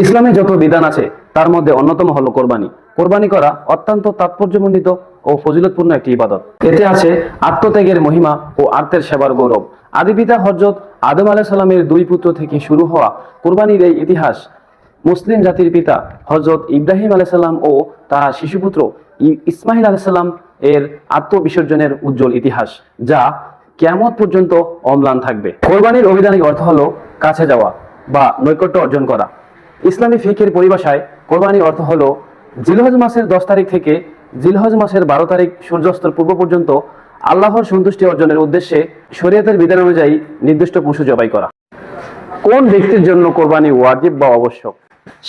ইসলামে যত বিধান আছে, তার মধ্যে অন্যতম হলো কোরবানি। কোরবানি করা অত্যন্ত তাৎপর্যমণ্ডিত ও ফজিলতপূর্ণ একটি ইবাদত। এতে আছে আত্মত্যাগের মহিমা ও আর্তের সেবার গৌরব। আদি পিতা হজরত আদম আলাহ সাল্লামের দুই পুত্র থেকে শুরু হওয়া কোরবানির এই ইতিহাস মুসলিম জাতির পিতা হজরত ইব্রাহিম আলাইসাল্লাম ও তার শিশুপুত্র ই- ইসমাইল আলাইসাল্লাম এর আত্মবিসর্জনের উজ্জ্বল ইতিহাস, যা কেমত পর্যন্ত অম্লান থাকবে। কোরবানির অভিধানিক অর্থ হলো কাছে যাওয়া বা নৈকট্য অর্জন করা। ইসলামী ফিকের পরিভাষায় কোরবানির অর্থ হলো, জিলহজ মাসের দশ তারিখ থেকে জিলহজ মাসের বারো তারিখ সূর্যাস্তর পূর্ব পর্যন্ত আল্লাহর সন্তুষ্টি অর্জনের উদ্দেশ্যে শরীয়তের বিধান অনুযায়ী নির্দিষ্ট পশু জবাই করা। কোন ব্যক্তির জন্য কোরবানি ওয়াজিব বা আবশ্যক?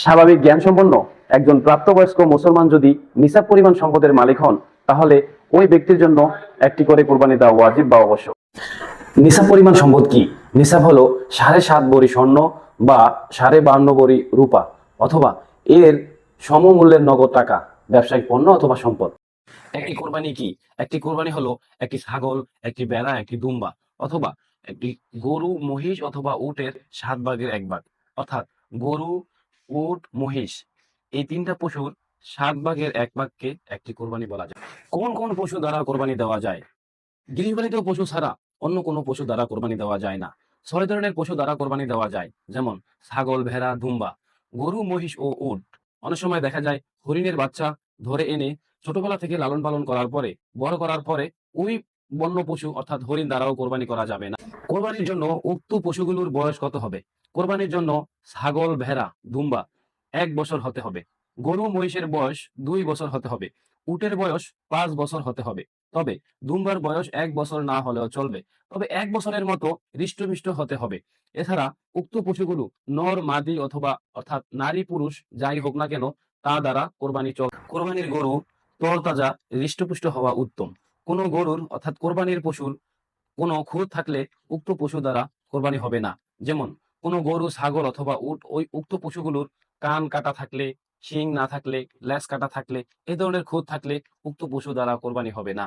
স্বাভাবিক জ্ঞান সম্পন্ন একজন প্রাপ্তবয়স্ক মুসলমান যদি নিসাব পরিমাণ সম্পদের মালিক হন, তাহলে ওই ব্যক্তির জন্য একটি করে কোরবানি দেওয়া ওয়াজিব বা আবশ্যক। নিসাব পরিমাণ সম্পদ কি? নিসাব হলো সাড়ে সাত বড়ি স্বর্ণ বা সাড়ে বান্ন বড়ি রূপা অথবা এর সমমূল্যের নগদ টাকা, ব্যবসায়িক পণ্য অথবা সম্পদ। একটি কোরবানি কি? একটি কোরবানি হলো একটি ছাগল, একটি বেড়া, একটি দুম্বা অথবা একটি গরু, মহিষ অথবা উটের সাত ভাগের এক ভাগ। অর্থাৎ গরু, উট, মহিষ এই তিনটা পশুর সাত ভাগের এক ভাগকে একটি কোরবানি বলা যায়। কোন কোন পশু দ্বারা কোরবানি দেওয়া যায়? গৃহপালিত পশু ছাড়া অন্য কোনো পশু দ্বারা কোরবানি দেওয়া যায় না। ছয় ধরনের পশু দ্বারা কোরবানি দেওয়া যায়, যেমন ছাগল, ভেড়া দুম্বা গরু, মহিষ ও উট। অনেক সময় দেখা যায় হরিণের বাচ্চা ধরে এনে ছোটবেলা থেকে লালন পালন করার পরে, বড় করার পরে ওই বন্য পশু অর্থাৎ হরিণ দ্বারাও কোরবানি করা যাবে না। কোরবানির জন্য উক্ত পশুগুলোর বয়স কত হবে? কোরবানির জন্য ছাগল, ভেড়া দুম্বা এক বছর হতে হবে। গরু, মহিষের বয়স দুই বছর হতে হবে। উটের বয়স পাঁচ বছর হতে হবে। তবে দুম্বার বয়স এক বছর না হলেও চলবে। তবে এক বছরের মতো হৃষ্টপুষ্ট হতে হবে। এছাড়া উক্ত পশুগুলো নর, মাদি অথবা অর্থাৎ নারী পুরুষ যাই হোক না কেন, তা দ্বারা কোরবানি চল, কোরবানির গরু তরতাজা হৃষ্টপুষ্ট হওয়া উত্তম। কোনো গরুর অর্থাৎ কোরবানির পশুর কোনো খুঁত থাকলে উক্ত পশু দ্বারা কোরবানি হবে না। যেমন কোনো গরু, ছাগল অথবা উট, ওই উক্ত পশুগুলোর কান কাটা থাকলে, শিং না থাকলে ল্যাস কাটা থাকলে, এ ধরনের খুঁত থাকলে উক্ত পশু দ্বারা কোরবানি হবে না।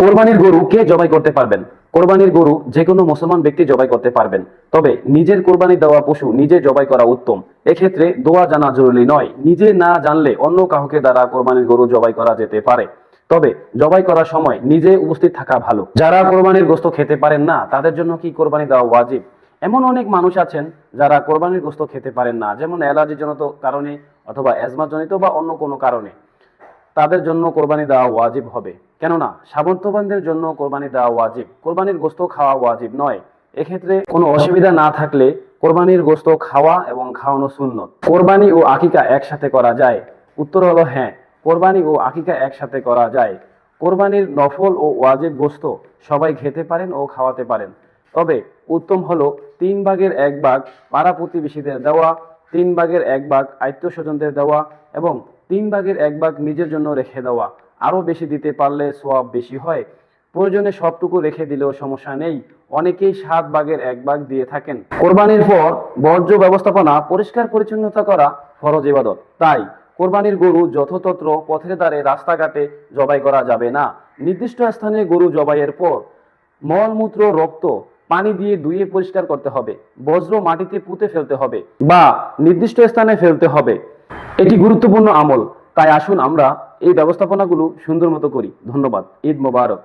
কোরবানির গরু কে জবাই করতে পারবেন? কোরবানির গরু যে কোনো মুসলমান ব্যক্তি জবাই করতে পারবেন। তবে নিজের কোরবানি দেওয়া পশু নিজে জবাই করা উত্তম। এক্ষেত্রে দোয়া জানা জরুরি নয়। নিজে না জানলে অন্য কাউকে দ্বারা কোরবানির গরু জবাই করা যেতে পারে। তবে জবাই করার সময় নিজে উপস্থিত থাকা ভালো। যারা কোরবানির গোস্ত খেতে পারেন না, তাদের জন্য কি কোরবানি দেওয়া ওয়াজিব? এমন অনেক মানুষ আছেন যারা কোরবানির গোস্ত খেতে পারেন না, যেমন অ্যালার্জি জনিত কারণে অথবা অ্যাজমা জনিত বা অন্য কোনো কারণে। তাদের জন্য কোরবানি দেওয়া ওয়াজিব হবে। কেননা সামর্থ্যবানদের জন্য কোরবানি দেওয়া ওয়াজিব। কোরবানির গোস্ত খাওয়া ওয়াজিব নয়। এক্ষেত্রে কোনো অসুবিধা না থাকলে কোরবানির গোস্ত খাওয়া এবং খাওয়ানো সুন্নত। কোরবানি ও আকিকা একসাথে করা যায়। উত্তর হলো হ্যাঁ কোরবানি ও আকিকা একসাথে করা যায়। কোরবানির নফল ও ওয়াজিব গোস্ত সবাই খেতে পারেন ও খাওয়াতে পারেন। তবে উত্তম হলো তিন ভাগের এক ভাগ পাড়া প্রতিবেশীদের দেওয়া, তিন ভাগের এক ভাগ আত্মীয় স্বজনদের দেওয়া এবং তিন ভাগের এক ভাগ নিজের জন্য রেখে দেওয়া। আরও বেশি দিতে পারলে সোয়াব বেশি হয়। প্রয়োজনে সবটুকু রেখে দিলেও সমস্যা নেই। অনেকেই সাত ভাগের এক ভাগ দিয়ে থাকেন। কোরবানির পর বর্জ্য ব্যবস্থাপনা, পরিষ্কার পরিচ্ছন্নতা করা ফরজ ইবাদত। তাই কোরবানির গরু যথতত্র পথের ধারে রাস্তাঘাটে জবাই করা যাবে না। নির্দিষ্ট স্থানে গরু জবাইয়ের পর মলমূত্র রক্ত, পানি দিয়ে ধুয়ে পরিষ্কার করতে হবে। বজ্র মাটিতে পুঁতে ফেলতে হবে বা নির্দিষ্ট স্থানে ফেলতে হবে। এটি গুরুত্বপূর্ণ আমল। তাই আসুন আমরা এই ব্যবস্থাপনাগুলো সুন্দর মতো করি। ধন্যবাদ। ঈদ মোবারক।